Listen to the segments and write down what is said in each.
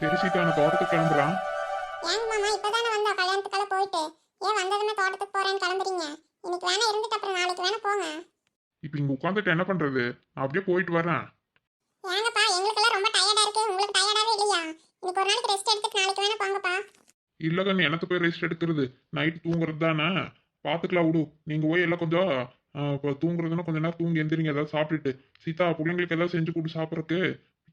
சரி சீதா நான் தோட்டத்துக்கு கிளம்புறான். ஏங்க மாமா இப்பதானே வந்தா? கல்யாணத்துக்கெல்லாம் போயிட்டு. ஏன் வந்ததுமே தோட்டத்துக்கு போறேன்னு கிளம்புறீங்க? இன்னைக்கு வேணா இருந்துட்டு அப்புறம் நாளைக்கு வேணா போங்க. இப்போ இங்க உட்காந்துட்டு என்ன பண்றது? நான் அப்படியே போயிட்டு வரேன். ஏங்கப்பா எங்களுக்கெல்லாம் ரொம்ப டயர்டா இருக்கு. உங்களுக்கு டயர்டாவே இல்லையா? இன்னைக்கு ஒரு நாளைக்கு ரெஸ்ட் எடுத்துட்டு நாளைக்கு வேணா போங்கப்பா. இல்ல கண்ணு எனக்கு போய் ரெஸ்ட் எடுக்கிறது? நைட் தூங்குறது தானே? பாத்துக்கலாம் விடு. நீங்க போய் எல்லாம் கொஞ்சம் இப்போ தூங்குறதுன்னா கொஞ்ச நேரம் தூங்கி எந்திரிங்க. ஏதாவது சாப்பிட்டுட்டு. சீதா பிள்ளைங்களுக்கு ஏதாவது செஞ்சு கொடு சாப்பிட்றதுக்கு.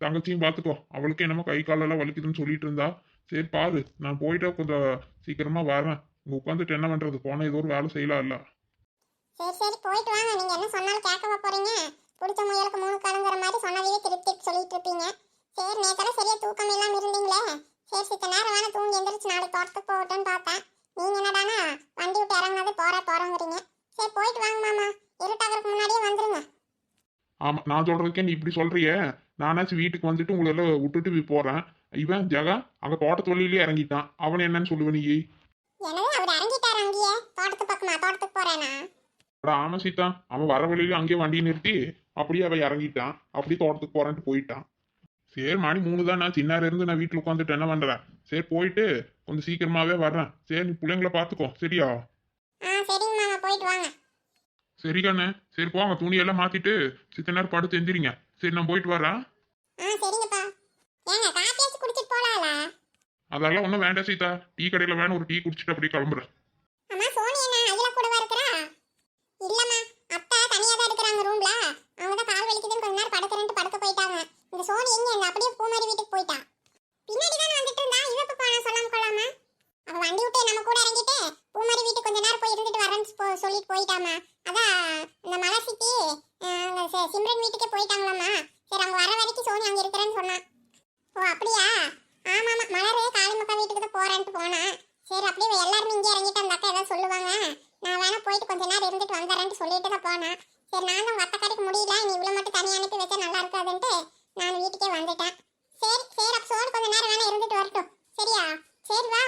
தங்கச்சியும் பார்த்துக்கோ அவளுக்கு என்னமோ கை காலெல்லாம் வலிக்குதுன்னு சொல்லிட்டு இருந்தா. சரி பாரு நான் போயிட்டா கொஞ்சம் சீக்கிரமா வரேன். இங்க உட்காந்துட்டு என்ன பண்றது? போன ஏதோ ஒரு வேலை செய்யலாம் இல்ல. சரி சரி போயிட்டு வாங்க. நீங்க என்ன சொன்னாலும் கேட்கவா போறீங்க? பிடிச்ச முயலுக்கு மூணு காலங்கிற மாதிரி சொன்னதையே திருப்பி திருப்பி சொல்லிட்டு இருப்பீங்க. சரி நேத்தெல்லாம் சரியா தூக்கம் இல்லாம இருந்தீங்களே. சரி சித்த நேரம் வேணா தூங்கி எந்திரிச்சு நாளைக்கு தோட்டத்துக்கு போகட்டும்னு பார்த்தேன். நீங்க என்னடானா வண்டி விட்டு இறங்கினது போற போறோங்கிறீங்க. சரி போயிட்டு வாங்க மாமா இருட்டாகிறதுக்கு முன்னாடியே வந்துருங்க ஆமா நான் சொல்றதுக்கே நீ இப்படி சொல்றியே. நானாச்சும் வீட்டுக்கு வந்துட்டு உங்களை எல்லாம் விட்டுட்டு போய் போறேன். இவன் ஜெகா அங்க தோட்டத்து வழியிலே இறங்கிட்டான். அவன் என்னன்னு சொல்லுவ நீ? ஆமா சீதா. அவன் வர வழியில அங்கேயே வண்டியை நிறுத்தி அப்படியே அவன் இறங்கிட்டான். அப்படியே தோட்டத்துக்கு போறேன்ட்டு போயிட்டான். சரி மணி மூணு தான். நான் சின்னார இருந்து நான் வீட்டில் உட்காந்துட்டு என்ன பண்றேன்? சரி போயிட்டு கொஞ்சம் சீக்கிரமாவே வர்றேன். சரி நீ பிள்ளைங்கள பார்த்துக்கோ. சரியா? ஆ சரிங்க மாமா போயிட்டு வாங்க. சரி கண்ணு சரி போங்க. துணியெல்லாம் மாத்திட்டு சித்த நேரம் படுத்து எந்திரிங்க. சரி நான் போயிட்டு வரேன். ஆ சரிங்கப்பா. ஏங்க காப்பியாச்சும் குடிச்சிட்டு போலாம்ல? அதெல்லாம் ஒன்றும் வேண்டாம் சீதா. டீ கடையில் வேணும் ஒரு டீ குடிச்சிட்டு அப்படியே கிளம்புறேன் அம்மா சோனி என்ன அகிலா கூடவா இருக்கிறா இல்லம்மா அத்தை தனியா தான் இருக்கிறாங்க ரூம்ல அவங்க தான் கால் வலிக்குதுன்னு கொஞ்ச நேரம் படுக்கிறேன்ட்டு படுக்க போயிட்டாங்க இந்த சோனி எங்க இந்த அப்படியே பூமாரி வீட்டுக்கு போயிட்டா பின்னாடி தானே வந்துட்டு இருந்தா இவ இப்ப போனா சொல்லாம கொள்ளாம அவ வண்டி விட்டு நம்ம கூட இறங்கிட்டு பூமாரி வீட்டுக்கு கொஞ்ச நேரம் போய் இருந்துட்டு வரேன்னு போ- சொல்லிட்டு போயிட்டாமா அதான் இந்த மலை சித்தி அஹ், அங்க சி- சிம்ரன் வீட்டுக்கே போயிட்டாங்களாம்மா சரி அவங்க வர வரைக்கும் சோனி அங்க இருக்கிறேன்னு சொன்னா ஓ அப்படியா ஆமாமா மலரே காளிமக்கா வீட்டுக்கு தான் போறேன்ட்டு போனா சரி அப்படியே இவ எல்லாருமே இங்கே இறங்கிட்டு அந்த அக்கா ஏதாவது சொல்லுவாங்க நான் வேணா போயிட்டு கொஞ்ச நேரம் இருந்துட்டு வந்துடுறேன்ட்டு சொல்லிட்டு தான் போனேன் சரி நான் தான் வத்த கடைக்கு முடியல நீ இவ்வளோ மட்டும் தனியாக அனுப்பி வச்சா நல்லா இருக்காதுன்ட்டு நான் வீட்டுக்கே வந்துட்டேன். சரி சரி அப்போ சோறு கொஞ்ச நேரம் வேணா இருந்துட்டு வரட்டும். சரியா? சரி வா.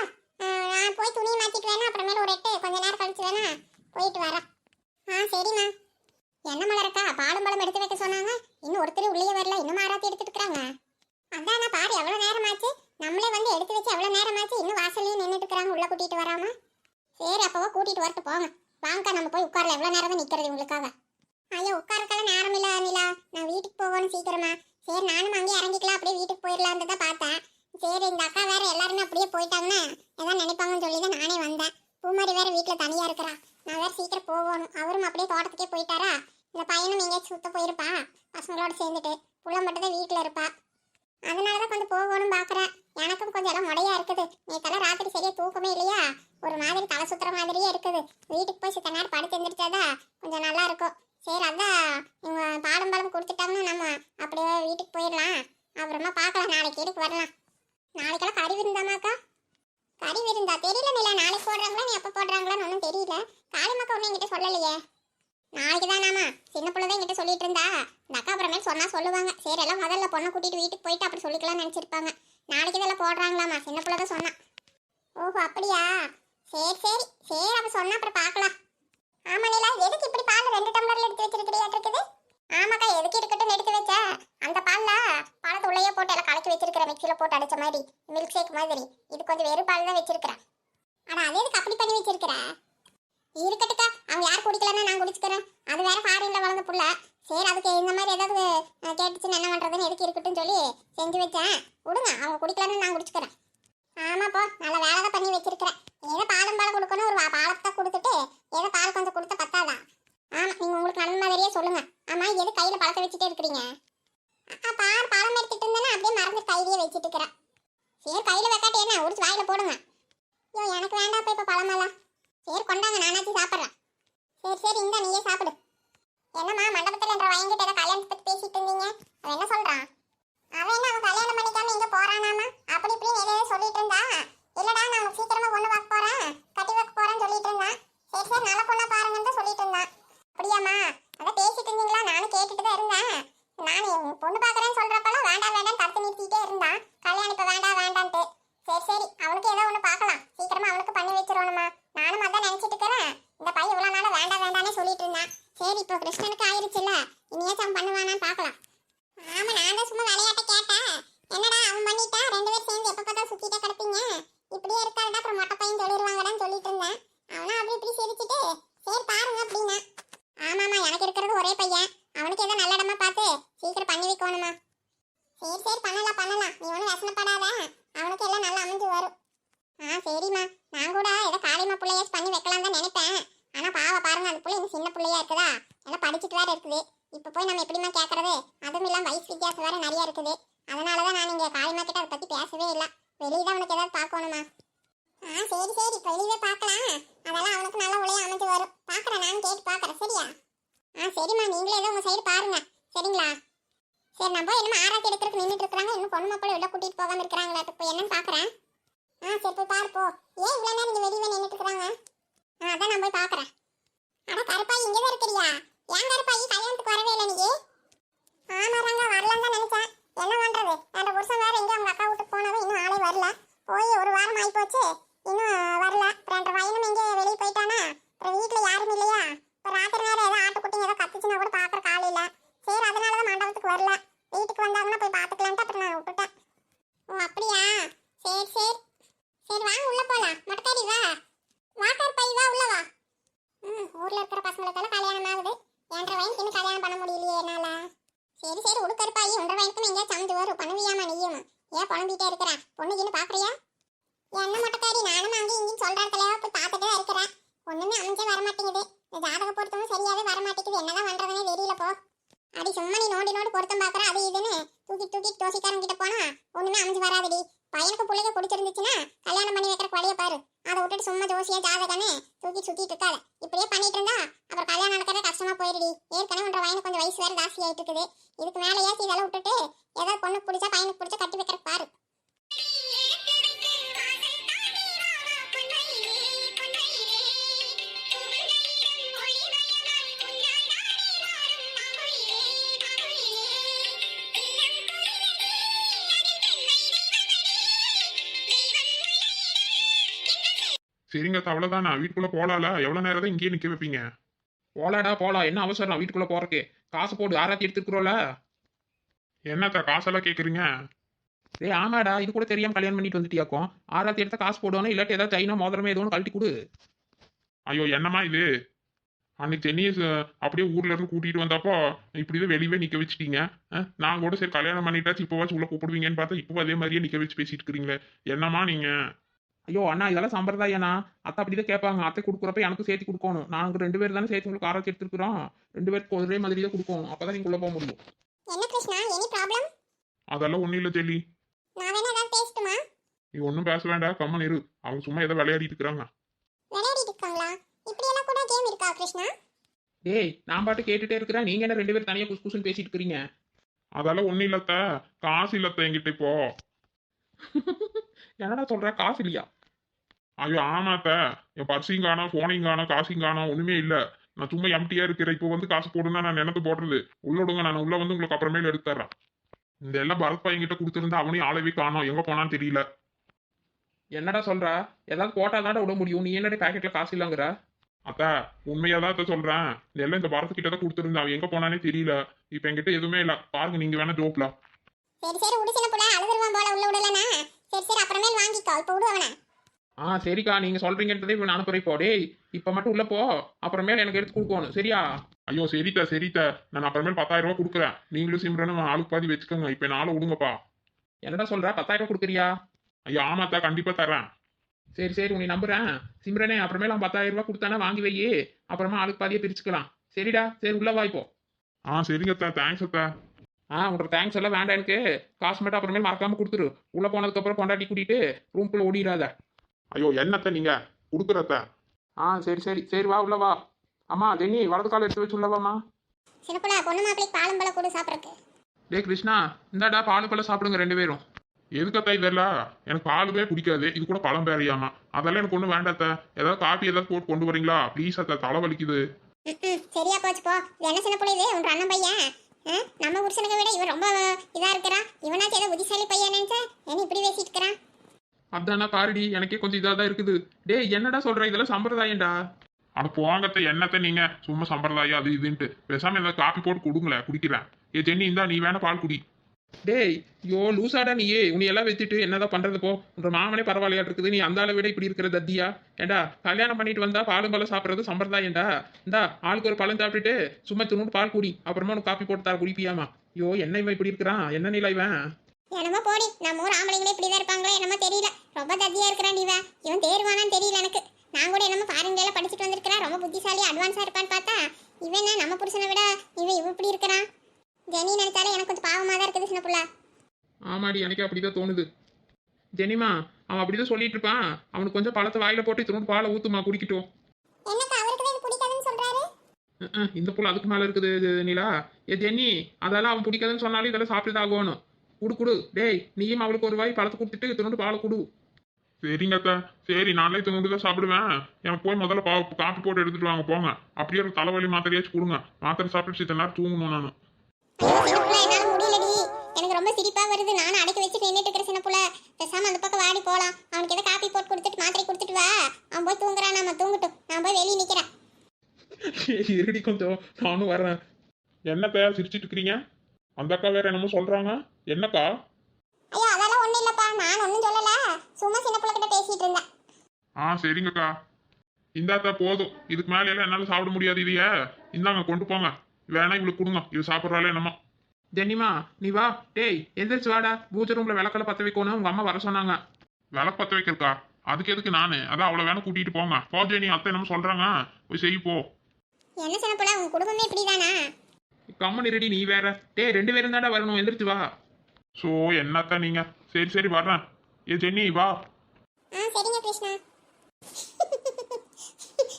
நான் போய் துணி மாற்றிட்டு வேணா அப்புறமேல ஒரு எட்டு கொஞ்ச நேரம் கழிச்சு வேணா போயிட்டு வரேன். ஆ சரிம்மா. என்ன மலரக்கா பாலும் பழம் எடுத்து வைக்க சொன்னாங்க. இன்னும் ஒருத்தர் உள்ளே வரல இன்னும் ஆராத்தி எடுத்துட்டு இருக்காங்க. அதான் பாரு எவ்வளோ நேரமாச்சு. நம்மளே வந்து எடுத்து வச்சு எவ்வளோ நேரமாச்சு இன்னும் வாசல்லையே நின்றுட்டு இருக்கிறாங்க கூட்டிகிட்டு கூட்டிட்டு சரி அப்பவோ கூட்டிகிட்டு வரட்டு போங்க. வாங்கக்கா நம்ம போய் உட்காரல எவ்வளோ நேரம் தான் நிற்கிறது உங்களுக்காக ஐயோ உட்காரக்கெல்லாம் நேரம் இல்ல நிலா நான் வீட்டுக்கு போகணும் சீக்கிரமா. சரி நானும் அங்கேயே இறங்கிக்கலாம். அப்படியே வீட்டுக்கு போயிடலான்னு தான் பார்த்தேன். சரி இந்த அக்கா வேற எல்லாருமே அப்படியே போயிட்டாங்கன்னா ஏதாவது நினைப்பாங்கன்னு சொல்லி தான் நானே வந்தேன். பூமாரி வேற வீட்டில் தனியாக இருக்கிறா. நான் வேற சீக்கிரம் போகணும். அவரும் அப்படியே தோட்டத்துக்கே போயிட்டாரா? இந்த பையனும் எங்கேயாச்சும் சுத்த போயிருப்பா? பசங்களோட சேர்ந்துட்டு. புள்ள மட்டும் தான் வீட்டில் இருப்பா. அதனால தான் கொஞ்சம் போகணும் பார்க்குறேன் எனக்கும் கொஞ்சம் எல்லாம் முடையா இருக்குது. நேத்தெல்லாம் ராத்திரி சரியா தூக்கமே இல்லையா? ஒரு மாதிரி தலை சுத்துற மாதிரியே இருக்குது. வீட்டுக்கு போய் சித்த நேரம் படுத்து எந்திரிச்சாதா கொஞ்சம் நல்லா இருக்கும் சரி அதான் இவங்க பாடம் பாடம் கொடுத்துட்டாங்கன்னா நம்ம அப்படியே வீட்டுக்கு போயிடலாம் அப்புறமா பார்க்கலாம் நாளைக்கு வீட்டுக்கு வரலாம் நாளைக்கெல்லாம் கறி விருந்தாமாக்கா கறி விருந்தா தெரியல நிலா நாளைக்கு போடுறாங்களா நீ எப்போ போடுறாங்களான்னு ஒன்றும் தெரியல காளிமக்கா ஒன்றும் என்கிட்ட சொல்லலையே நாளைக்கு தானாமா சின்ன பிள்ளை தான் என்கிட்ட சொல்லிட்டு இருந்தா இந்த அக்கா அப்புறமேல் சொன்னா சொல்லுவாங்க சரி எல்லாம் முதல்ல பொண்ணை கூட்டிட்டு வீட்டுக்கு போயிட்டு அப்படி சொல்லிக்கலாம்னு நினச்சிருப்பாங்க நாளைக்கு இதெல்லாம் போடுறாங்களாமா? சின்ன பிள்ளை தான் சொன்னான். ஓஹோ அப்படியா? சரி சரி. சரி அப்ப சொன்னா அப்புறம் பார்க்கலாம். ஆமா நிலா எதுக்கு இப்படி பால் ரெண்டு டம்ளர்ல எடுத்து வச்சிருக்கிறியா இருக்குது? ஆமாக்கா எதுக்கு இருக்கட்டும் எடுத்து வச்ச. அந்த பால்ல பழத்தை உள்ளேயே போட்டு எல்லாம் கலக்கி வச்சிருக்கிற மிக்சியில போட்டு அடிச்ச மாதிரி மில்க் ஷேக் மாதிரி. இது கொஞ்சம் வெறும் பால் தான் வச்சிருக்கிறேன். ஆனா அது எதுக்கு அப்படி பண்ணி வச்சிருக்கிறேன் இருக்கட்டுக்கா அவங்க யார் குடிக்கலன்னா நான் குடிச்சுக்கிறேன். அது வேற ஃபாரின்ல வளர்ந்த புள்ள. சரி அதுக்கு இந்த மாதிரி ஏதாவது கேட்டுச்சுன்னு என்ன பண்றதுன்னு எதுக்கு இருக்கட்டும் சொல்லி செஞ்சு வச்சேன். விடுங்க அவங்க குடிக்கலன்னு நான் குடிச்சுக்கிறேன். ஆமாப்பா நல்ல வேலை தான் பண்ணி வச்சிருக்கிறேன். ஏதோ பாலும் பால் கொடுக்கணும் ஒரு பாலத்தை கொடுத்துட்டு ஏதோ பால் கொஞ்சம் கொடுத்த பத்தாதா? ஆமாம் நீங்கள் உங்களுக்கு நல்ல மாதிரியே சொல்லுங்க. ஆமாம் எது கையில் பழத்தை வச்சுட்டே இருக்கிறீங்க? அக்கா பால் பழம் எடுத்துட்டு இருந்தேன்னா அப்படியே மறந்து கையிலேயே வச்சுட்டு இருக்கிறேன். சரி கையில் வைக்காட்டி என்ன? உடிச்சு வாயில் போடுங்க. ஐயோ எனக்கு வேண்டாப்பா இப்போ பழமெல்லாம். சரி கொண்டாங்க நானாச்சும் சாப்பிட்றேன். சரி சரி இந்த நீயே சாப்பிடு. என்னம்மா மண்டபத்தில் என்ற வாங்கிட்டு ஏதோ கல்யாணத்தை பத்தி பேசிட்டு இருந்தீங்க? அவன் என்ன சொல்கிறான் அவன் என்ன அவன் கல்யாணம் பண்ணிக்காம இங்க போறானாமா அப்படி இப்படின்னு ஏதோ சொல்லிட்டு இருந்தா இல்லடா நான் உனக்கு சீக்கிரமா பொண்ணு பார்க்க போறேன் கட்டி வைக்க போறேன்னு சொல்லிட்டு இருந்தான் சரி சரி நல்ல பொண்ணா பாருங்கன்னு தான் சொல்லிட்டு இருந்தான் அப்படியாம்மா அதான் பேசிட்டு இருந்தீங்களா நானும் கேட்டுட்டு தான் இருந்தேன் நான் உன் பொண்ணு பார்க்கறேன்னு சொல்றப்பெல்லாம் வேண்டாம் வேண்டாம் தடுத்து நிறுத்திட்டே இருந்தான் கல்யாணம் இப்ப வேண்டாம் வேண்டான்ட்டு சரி சரி அவனுக்கு ஏதோ ஒன்று பார்க்கலாம் சீக்கிரமா அவனுக்கு பண்ணி வச்சிருவோணுமா நானும் அதான் நினைச்சிட்டு இருக்கிறேன் இந்த பையன் இவ்வளவு நாளா வேண்டாம் வேண்டாம்னே சொல்லிட்டு இருந்தான் சரி இப்போ கிருஷ்ணனுக்கு ஆயிருச்சுல்ல? இனியாச்சும் அவன் பண்ணுவானான்னு பார்க்கலாம் ஆமா நான் தான் சும்மா விளையாட்ட கேட்டேன் என்னடா அவன் பண்ணிட்டு தெரியுமா கேட்கறது அதுவும் இல்லாமல் வயசு வித்தியாசம் வேறு நிறைய இருக்குது. அதனால தான் நான் இங்கே காளிமா கிட்ட அதை பற்றி பேசவே இல்லை. வெளியே தான் உனக்கு ஏதாவது பார்க்கணுமா? ஆ சரி சரி. இப்போ வெளியே பார்க்கலாம். அதெல்லாம் அவனுக்கு நல்ல உலையா அமைஞ்சு வரும். பார்க்குறேன் நான் கேட்டு பார்க்குறேன். சரியா? ஆ சரிம்மா. நீங்களே ஏதோ உங்கள் சைடு பாருங்க. சரிங்களா? சரி நான் போய் என்னமோ ஆராய்ச்சி எடுக்கிறதுக்கு நின்றுட்டு இருக்கிறாங்க. இன்னும் பொண்ணு மக்கள் உள்ள கூட்டிகிட்டு போகாமல் இருக்கிறாங்களா? இப்போ என்னன்னு பார்க்குறேன். ஆ சரி போய் பாரு போ. ஏன் இவ்வளோ நேரம் நீங்கள் வெளியே நின்றுட்டு இருக்கிறாங்க? ஆ அதான் நான் போய் பார்க்குறேன். அட கருப்பாய் இங்கே தான் இருக்கிறியா? ஏன் கருப்பாய்? கல்யாணத்துக்கு வரவே இல்லை நீ. ஆமாறாங்க வரலாம் தான் நினைச்சேன். என்ன பண்றது? ரெண்டு புருஷன் வேற எங்க அவங்க அக்கா வீட்டுக்கு போனதும் இன்னும் ஆளே வரல. போய் ஒரு வாரம் ஆகி போச்சு இன்னும் வரல. ரெண்டு பையனும் எங்க வெளியே போயிட்டானா? அப்புறம் வீட்டுல யாரும் இல்லையா? இப்போ ராத்திரி நேரம் ஏதோ ஆட்டுக்குட்டிங்க ஏதோ கத்துச்சுன்னா கூட பாக்குற கால இல்ல சரி அதனால தான் மண்டபத்துக்கு வரல வீட்டுக்கு வந்தாங்கன்னா போய் பாத்துக்கலான்ட்டு அப்புறம் நான் விட்டுட்டேன் ஓ அப்படியா சரி சரி சரி வாங்க உள்ள போலாம் மொட்டைக்காரி வா வாட்டர் பை வா உள்ள வா ம் ஊர்ல இருக்கிற பசங்களுக்கெல்லாம் கல்யாணம் ஆகுது என்ற வயசுக்கு இன்னும் கல்யாணம் பண்ண முடியலையே என்னால சரி சரி உடுக்கருப்பாயி ஒன்றரை வயசுக்கு எங்கேயா சமைச்சு வரும் பண்ணுவியாமா நீயும் ஏன் புலம்பிட்டே இருக்கிற பொண்ணுக்குன்னு பாக்குறியா என்ன மொட்டைக்காரி நானும் அங்கே இங்கேயும் சொல்ற இடத்துல போய் பார்த்துட்டு தான் இருக்கிறேன் ஒண்ணுமே அமைஞ்சே வர மாட்டேங்குது ஜாதக சரிங்க அத்தை, அவ்வளவுதானா? வீட்டுக்குள்ள போலால? எவ்வளவு நேரம் தான் இங்கேயே நிக்க வைப்பீங்க? போலாடா போலாம் என்ன அவசரம்? வீட்டுக்குள்ள போறக்கு காசு போடு. ஆராத்தி எடுத்துக்கிறோம்ல என்னத்த காசெல்லாம் கேக்குறீங்க? டேய் ஆமாடா. இது கூட தெரியாம கல்யாணம் பண்ணிட்டு வந்துட்டியாக்கும். ஆராத்தி எடுத்தா காசு போடுவானே இல்லாட்டி ஏதாவது சைனா மோதிரமே ஏதோ ஒன்று கழட்டி கொடு. ஐயோ என்னம்மா இது? அன்னைக்கு சென்னையை அப்படியே ஊர்ல இருந்து கூட்டிட்டு வந்தப்போ இப்படிதான் வெளியவே நிக்க வச்சிட்டீங்க. நான் கூட சரி கல்யாணம் பண்ணிட்டாச்சு இப்போவாச்சும் உள்ள கூப்பிடுவீங்கன்னு பார்த்தா இப்போ அதே மாதிரியே நிக்க வச்சு பேசிட்டு இருக்கிறீங்களே. என்னம்மா நீங்க? ஐயோ அண்ணா இதெல்லாம் சம்பிரதாயண்ணா. அத்தை அப்படிதான் கேட்பாங்க. அத்தை கொடுக்குறப்ப எனக்கு சேர்த்து கொடுக்கணும். நாங்க ரெண்டு பேர் தானே சேர்த்து உங்களுக்கு ஆராய்ச்சி எடுத்துருக்கிறோம். ரெண்டு பேருக்கு ஒரே மாதிரி தான் கொடுக்கணும். அப்பதான் நீங்க உள்ள போக முடியும். என்ன கிருஷ்ணா? எனி ப்ராப்ளம் அதெல்லாம் ஒண்ணும் இல்ல தெளி நீ ஒன்றும் பேச வேண்டாம். கம்மன் இரு. அவங்க சும்மா ஏதோ விளையாடிட்டு இருக்கிறாங்க. டேய் நான் பாட்டு கேட்டுட்டே இருக்கிறேன். நீங்க என்ன ரெண்டு பேரும் தனியா குசு குசுன்னு பேசிட்டு இருக்கிறீங்க அதெல்லாம் ஒண்ணும் இல்லத்த காசு இல்லத்த என்கிட்ட இப்போ. என்னடா சொல்ற? காசு இல்லையா? ஐயோ ஆமாத்த என் பர்ஸையும் காணோம் ஃபோனையும் காணோம் காசையும் காணோம் ஒண்ணுமே இல்ல. நான் சும்மா எம்டியா இருக்கிறேன். இப்போ வந்து காசு போடுன்னா நான் நினைத்து போடுறது. உள்ள விடுங்க நான் உள்ள வந்து உங்களுக்கு அப்புறமேல எடுத்து தர்றேன். இந்த எல்லாம் பரத் பையன் கிட்ட கொடுத்துருந்தா அவனையும் ஆளவே காணோம். எங்க போனான்னு தெரியல. என்னடா சொல்ற? ஏதாவது போட்டா விட முடியும். நீ என்னடா பாக்கெட்ல காசு இல்லங்கிற? அத்தா உண்மையா தான் அத்தை சொல்றேன். இந்த எல்லாம் இந்த பரத்து கிட்ட தான் கொடுத்துருந்தேன். அவன் எங்க போனானே தெரியல. இப்ப என்கிட்ட எதுவுமே இல்ல. பாருங்க நீங்க வேணா ஜோப்ல. சரி சரி விடு சின்ன புள்ள. அழுதுருவான் போல. உள்ள விடலனா சரி சரி அப்புறமேல் வாங்கிக்கோ. இப்போ விடு அவனை. ஆ சரிக்கா நீங்க சொல்றீங்கன்றதே இப்ப நான் அனுப்புறேன் போ டேய் இப்ப மட்டும் உள்ள போ. அப்புறமேல எனக்கு எடுத்து கொடுக்கணும். சரியா? ஐயோ சரித்தா சரித்தா நான் அப்புறமேல் பத்தாயிரம் ரூபாய் கொடுக்குறேன். நீங்களும் சிம்ரனும் ஆளுக்கு பாதி வச்சுக்கோங்க. இப்ப நாளை விடுங்கப்பா. என்னடா சொல்ற? பத்தாயிரம் ரூபாய் கொடுக்குறியா? ஐயோ ஆமாத்தா கண்டிப்பா தரேன் சரி சரி உன்னை நம்புறேன். சிம்ரனே அப்புறமேல அவன் பத்தாயிரம் ரூபாய் கொடுத்தானே வாங்கி வையே அப்புறமா ஆளுக்கு பாதியே பிரிச்சுக்கலாம். சரிடா சரி உள்ள வாய்ப்போ ஆ சரிங்கத்தா தேங்க்ஸ் அத்தா. ஆ உங்களோட தேங்க்ஸ் எல்லாம் வேண்டாம் எனக்கு. காசு மட்டும் அப்புறமேல் மறக்காம கொடுத்துரு. உள்ள போனதுக்கு அப்புறம் கொண்டாட்டி கூட்டிட்டு ரூம்குள்ள ஓடிடாத ஐயோ என்னத்த நீங்க? கொடுக்குறத்த ஆ சரி சரி. சரி வா உள்ள வா. அம்மா ஜென்னி வலது கால் எடுத்து வச்சு உள்ள வாம்மா. சின்ன புள்ள பொண்ணு மாப்பிளைக்கு பாலும் பழம் கொடு சாப்பிட்றதுக்கு. டேய் கிருஷ்ணா இந்தாடா பால் பழம் சாப்பிடுங்க ரெண்டு பேரும். எதுக்கத்தா இதெல்லாம் எனக்கு பாலுமே பிடிக்காது. இது கூட பழம் பேரையாமா அதெல்லாம் எனக்கு ஒன்றும் வேண்டாத்த ஏதாவது காப்பி ஏதாவது போட்டு கொண்டு வரீங்களா? ப்ளீஸ் அத்தா. தலை வலிக்குது. சரியா போச்சு போ என்ன சின்ன புள்ள இது? உன் அண்ணன் பையன்? நம்ம புருஷனுக்கு விட இவன் ரொம்ப இதா இருக்கிறான். இவனாச்சும் ஏதோ புத்திசாலி பையன் நினைச்சா? என்ன இப்படி பேசிட்டு இருக்கிறான்? அதானா பாருடி எனக்கே கொஞ்சம் இதாக தான் இருக்குது. டேய் என்னடா சொல்ற? இதெல்லாம் சம்பிரதாயம்டா. அட போங்கத்த என்னத்த நீங்க? சும்மா சம்பிரதாயம் அது இதுன்ட்டு. பேசாம ஏதாவது காப்பி போட்டு கொடுங்களேன் குடிக்கிறேன். ஏ ஜென்னி இந்தா நீ வேணா பால் குடி. டேய் யோ லூசாடா நீயே உன்னை எல்லாம் வச்சுட்டு என்னதான் பண்றது போ. உன்ற மாமனே பரவாயில்லையா இருக்குது நீ அந்த விட இப்படி இருக்கிற தத்தியா? ஏண்டா கல்யாணம் பண்ணிட்டு வந்தா பாலும் பழம் சாப்பிட்றது சம்பிரதாயம்டா? இந்தா ஆளுக்கு ஒரு பழம் சாப்பிட்டுட்டு சும்மா துணுட்டு பால் குடி. அப்புறமா உனக்கு காப்பி போட்டு தர குடிப்பியாமா? ஐயோ என்ன இவன் இப்படி இருக்கிறான்? என்ன நிலை இவன்? என்னமோ போடி நம்ம ஊர் ஆம்பளைங்களே இப்படிதான் இருப்பாங்களோ என்னமோ தெரியல. ரொம்ப தத்தியா இருக்கிறான் இவன் இவன் தேர்வானான்னு தெரியல எனக்கு. நான் கூட என்னமோ ஃபாரின்ல படிச்சுட்டு வந்திருக்கிறான் ரொம்ப புத்திசாலி அட்வான்ஸா இருப்பான்னு பார்த்தா இவன் நம்ம புருஷனை விட இவன் இவன் இப்படி இருக்கிறான்? ஜெனி நினைச்சாலே எனக்கு கொஞ்சம் பாவமா தான் இருக்குது சின்ன புள்ள. ஆமாடி எனக்கு அப்படிதான் தோணுது. ஜெனிமா அவன் அப்படிதான் சொல்லிட்டு இருப்பான். அவனுக்கு கொஞ்சம் பழத்தை வாயில போட்டு இத்தனோடு பாலை ஊத்துமா குடிக்கட்டும். இந்த புல் அதுக்கு மேல இருக்குது நிலா. ஏ ஜென்னி அதெல்லாம் அவன் பிடிக்காதுன்னு சொன்னாலும் இதெல்லாம் சாப்பிட்டு தான் ஆகணும். குடு குடு. டேய் நீயும் அவளுக்கு ஒரு வாய் பழத்தை கொடுத்துட்டு இத்தனோடு பாலை குடு. சரிங்க அத்தை. சரி நாளே துணுண்டு தான் சாப்பிடுவேன். எனக்கு போய் முதல்ல பா காப்பி போட்டு எடுத்துட்டு வாங்க போங்க. அப்படியே ஒரு தலைவலி மாத்திரையாச்சும் கொடுங்க. மாத்திரை சாப்பிட்டு சித்த நேரம் தூங்கணும் நான். எனக்கு ரொம்ப சிரிப்பா வருது. நானும் அடக்கி வச்சு நின்றுட்டு இருக்கிற சின்ன புள்ள. பேசாம அந்த பக்கம் வாடி போலாம். அவனுக்கு ஏதோ காப்பி போட்டு கொடுத்துட்டு மாத்திரை கொடுத்துட்டு வா. அவன் போய் தூங்குறான். நம்ம தூங்கட்டும். நான் போய் வெளியே நிக்கிறேன். இருடி கொஞ்சம். நானும் வரேன். என்னக்கா சிரிச்சிட்டு இருக்கிறீங்க? அந்த அக்கா வேற என்னமோ சொல்றாங்க. என்னக்கா? ஐயோ அதெல்லாம் ஒண்ணும் இல்லப்பா நான் ஒன்றும் சொல்லல. சும்மா சின்ன புள்ள கிட்ட பேசிட்டு இருந்தேன். ஆ சரிங்கக்கா. இந்தாத்தா போதும். இதுக்கு மேலே எல்லாம் என்னால சாப்பிட முடியாது இதைய. இந்தாங்க கொண்டு போங்க. வேணா இவளுக்கு கொடுங்க. இது சாப்பிட்றாலே என்னமோ. ஜென்னிமா நீ வா. டேய் எந்திரிச்சு வாடா. பூஜை ரூம்ல விளக்கல பத்த வைக்கணும் உங்க அம்மா வர சொன்னாங்க. விளக்கு பத்த வைக்கிறக்கா அதுக்கு எதுக்கு நானு? அதான் அவளை வேணா கூட்டிட்டு போங்க. போஜே நீ அத்தை என்னமோ சொல்றாங்க. போய் செய் போ. என்ன சின்ன புள்ள? உங்க குடும்பமே இப்படிதானா? கம்மன் ரெடி நீ வேற. டேய் ரெண்டு பேரும் தாண்டா வரணும். எந்திரிச்சு வா. ஸோ என்னத்தான் நீங்க? சரி சரி வர்றேன். ஏ ஜென்னி வா. ஆ சரிங்க கிருஷ்ணா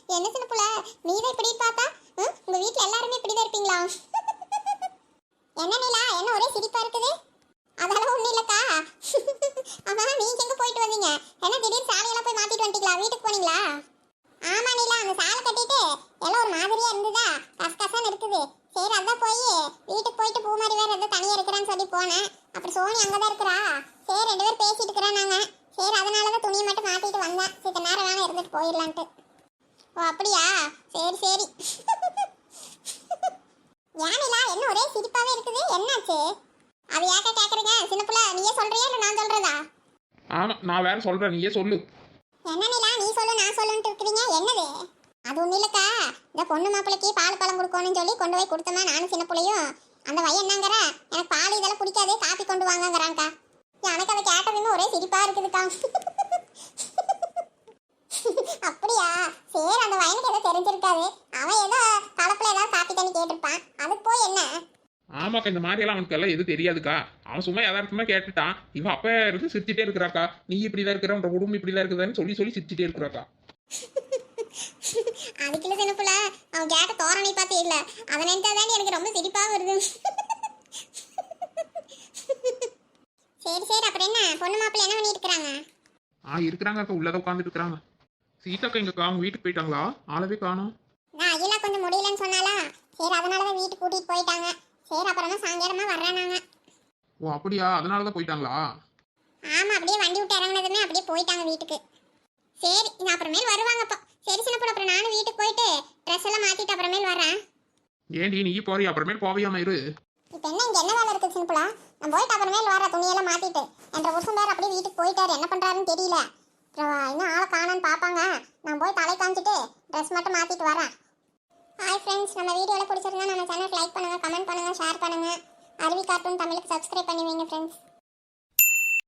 என்ன சின்ன புள்ள நீ தான் இப்படி பார்த்தா ம், உங்க வீட்ல எல்லாருமே இப்படி தான் இருப்பீங்களா என்ன நிலா என்ன ஒரே சிரிப்பா இருக்குது அதெல்லாம் ஒண்ணும் இல்லக்கா ஆமா நீங்க எங்க போயிட்டு வந்தீங்க என்ன திடீர்னு சாலையெல்லாம் போய் மாத்திட்டு வந்துட்டீங்களா வீட்டுக்கு போனீங்களா ஆமா நிலா அந்த சாலை கட்டிட்டு எல்லாம் ஒரு மாதிரியா இருந்ததா கசகசன்னு இருக்குது சரி அதான் போய் வீட்டுக்கு போயிட்டு பூமாரி வேற ஏதோ தனியா இருக்கிறான்னு சொல்லி போனேன் அப்புறம் சோனி அங்கதான் இருக்கிறா சரி ரெண்டு பேரும் பேசிட்டு இருக்கிறோம் நாங்க சரி அதனால தான் துணியை மட்டும் மாட்டிட்டு வந்தேன் சித்த நேரம் வேணா இருந்துட்டு போயிடலான்ட்டு. ஓ அப்படியா? சரி சரி. யானிலா என்ன ஒரே சிரிப்பாவே இருக்குது? என்னாச்சு? அது ஏக்க கேக்குறீங்க? சின்ன புள்ள நீயே சொல்றியா இல்ல நான் சொல்றதா? ஆமா நான் வேற சொல்றேன் நீயே சொல்லு. என்ன நிலா நீ சொல்லு நான் சொல்லுன்ட்டு இருக்கிறீங்க? என்னது? அது ஒண்ணும் இல்லக்கா. இந்த பொண்ணு மாப்பிளைக்கு பால் பழம் கொடுக்கணும்னு சொல்லி கொண்டு போய் கொடுத்தோமா நானும் சின்ன பிள்ளையும்? அந்த வயன் என்னங்கிற? எனக்கு பால் இதெல்லாம் பிடிக்காது காப்பி கொண்டு வாங்கங்கிறான்க்கா. எனக்கு அதை கேட்டதுமே ஒரே சிரிப்பா இருக்குதுக்கா அப்படியா சரி அந்த வயனுக்கு ஏதோ தெரிஞ்சிருக்காது. அவன் ஏதோ கலப்புல ஏதாவது காப்பி தண்ணி கேட்டிருப்பான். அதுக்கு போய் என்ன? ஆமாக்கா இந்த மாதிரி எல்லாம் அவனுக்கு எல்லாம் எதுவும் தெரியாதுக்கா. அவன் சும்மா யதார்த்தமா கேட்டுட்டான். இவன் அப்ப இருந்து சிரிச்சிட்டே இருக்கிறாக்கா. நீ இப்படிதான் இருக்கிற உன் குடும்பம் இப்படிதான் இருக்குதான்னு சொல்லி சொல்லி சிரிச்சிட்டே இருக்கிறாக்கா. அதுக்குள்ள சின்ன புள்ள அவன் கேட்ட தோரணை பார்த்து இல்ல. அதை நினைச்சாதான் எனக்கு ரொம்ப சிரிப்பா வருது. சரி சரி அப்புறம் என்ன? பொண்ணு மாப்பிள்ளை என்ன பண்ணிட்டு இருக்காங்க ஆ இருக்கிறாங்க அக்கா. உள்ளதான் உட்காந்துட்டு இருக்கிறாங்க. சீதாக்கா எங்கக்கா அவங்க வீட்டுக்கு போயிட்டாங்களா? ஆளவே காணோம். நான் அகிலா கொஞ்சம் முடியலன்னு சொன்னாலா சரி அதனாலதான் வீட்டுக்கு கூட்டிட்டு போயிட்டாங்க. சரி அப்புறமா சாயங்காலமா வர்றானாங்க ஓ அப்படியா? அதனாலதான் போயிட்டாங்களா? ஆமா அப்படியே வண்டி விட்டு இறங்குனதுமே அப்படியே போயிட்டாங்க வீட்டுக்கு. சரி நான் அப்புறமேல் வருவாங்க அப்போ. சரி சின்ன புள்ள அப்புறம் நானும் வீட்டுக்கு போயிட்டு ட்ரெஸ் எல்லாம் மாத்திட்டு அப்புறமேல் வரேன் ஏண்டி நீ போறியா? அப்புறமேல் போவியாம இரு. இப்போ என்ன இங்க என்ன வேலை இருக்கு சிம்பிளா? நான் போயிட்டு அப்புறமேல் வர துணியெல்லாம் மாத்திட்டு. என்ற புருஷன் வேற அப்படியே வீட்டுக்கு போயிட்டாரு. என்ன பண்றாருன்னு தெரியல. அப்புறம் இன்னும் ஆளை காணோன்னு பார்ப்பாங்க. நான் போய் தலை காமிச்சிட்டு ட்ரெஸ் மட்டும் மாற்றிட்டு வரேன். ஹாய் ஃப்ரெண்ட்ஸ் நம்ம வீடியோவில் பிடிச்சிருந்தா நம்ம சேனலுக்கு லைக் பண்ணுங்கள் கமெண்ட் பண்ணுங்கள் ஷேர் பண்ணுங்க. அருவி கார்ட்டூன் தமிழுக்கு சப்ஸ்கிரைப் பண்ணி வைங்க ஃப்ரெண்ட்ஸ்